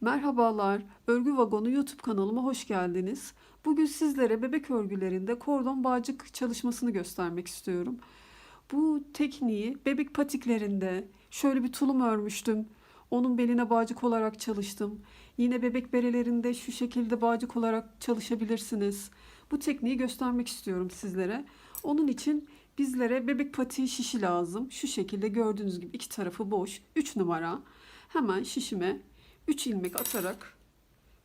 Merhabalar, Örgü Vagonu YouTube kanalıma hoş geldiniz. Bugün sizlere bebek örgülerinde kordon bağcık çalışmasını göstermek istiyorum. Bu tekniği bebek patiklerinde şöyle bir tulum örmüştüm. Onun beline bağcık olarak çalıştım. Yine bebek berelerinde şu şekilde bağcık olarak çalışabilirsiniz. Bu tekniği göstermek istiyorum sizlere. Onun için bizlere bebek patiği şişi lazım. Şu şekilde gördüğünüz gibi iki tarafı boş. 3 numara. Hemen şişime 3 ilmek atarak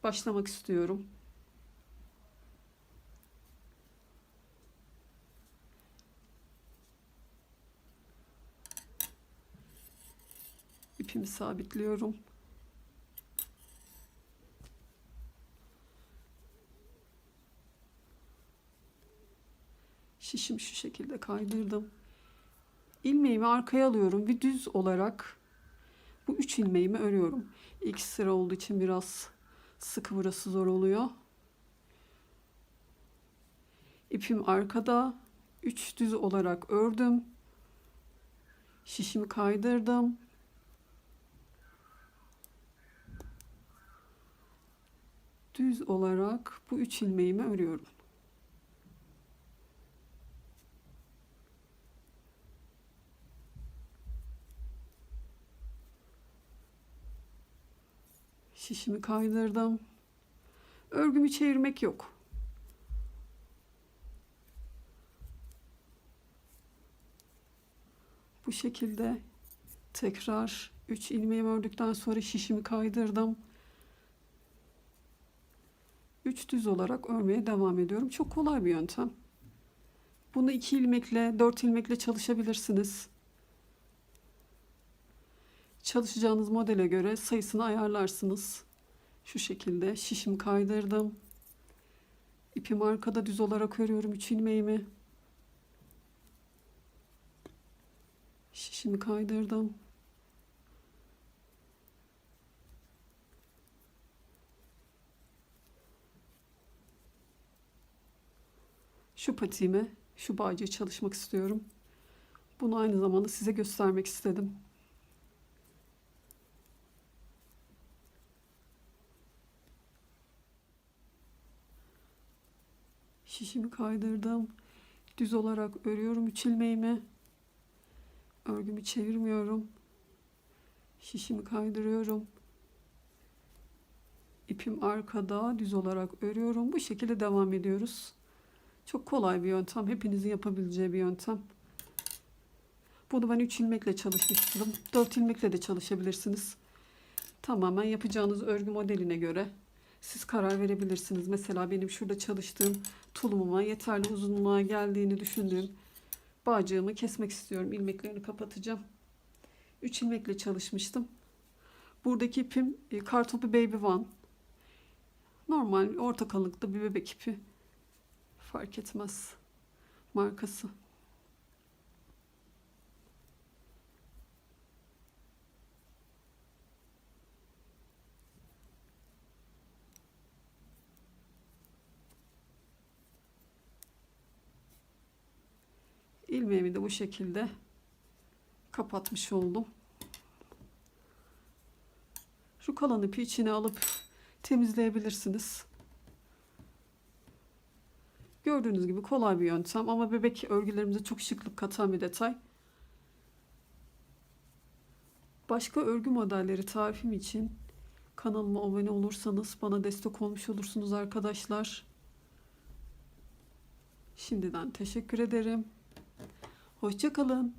başlamak istiyorum. İpimi sabitliyorum. Şişimi şu şekilde kaydırdım. İlmeğimi arkaya alıyorum ve düz olarak bu üç ilmeğimi örüyorum. İlk sıra olduğu için biraz sıkı burası zor oluyor. İpim arkada. Üç düz olarak ördüm. Şişimi kaydırdım. Düz olarak bu üç ilmeğimi örüyorum. Şişimi kaydırdım. Örgümü çevirmek yok. Bu şekilde tekrar 3 ilmeğimi ördükten sonra şişimi kaydırdım. 3 düz olarak örmeye devam ediyorum. Çok kolay bir yöntem. Bunu 2 ilmekle, 4 ilmekle çalışabilirsiniz. Çalışacağınız modele göre sayısını ayarlarsınız. Şu şekilde şişimi kaydırdım. İpim arkada düz olarak örüyorum 3 ilmeğimi. Şişimi kaydırdım. Şu patiğime, şu bağcığı çalışmak istiyorum. Bunu aynı zamanda size göstermek istedim. Şişimi kaydırdım. Düz olarak örüyorum üç ilmeğimi. Örgümü çevirmiyorum. Şişimi kaydırıyorum. İpim arkada düz olarak örüyorum. Bu şekilde devam ediyoruz. Çok kolay bir yöntem. Hepinizin yapabileceği bir yöntem. Bunu ben 3 ilmekle çalışmıştım. 4 ilmekle de çalışabilirsiniz. Tamamen yapacağınız örgü modeline göre siz karar verebilirsiniz. Mesela benim şurada çalıştığım tulumuma yeterli uzunluğa geldiğini düşündüğüm bağcığımı kesmek istiyorum. İlmeklerini kapatacağım. 3 ilmekle çalışmıştım. Buradaki ipim e, Kartopu Baby One. Normal orta kalınlıkta bir bebek ipi. Fark etmez. Markası. İlmeğimi de bu şekilde kapatmış oldum. Şu kalan ipi içine alıp temizleyebilirsiniz. Gördüğünüz gibi kolay bir yöntem ama bebek örgülerimize çok şıklık katan bir detay. Başka örgü modelleri tarifim için kanalıma abone olursanız bana destek olmuş olursunuz arkadaşlar. Şimdiden teşekkür ederim. Hoşçakalın.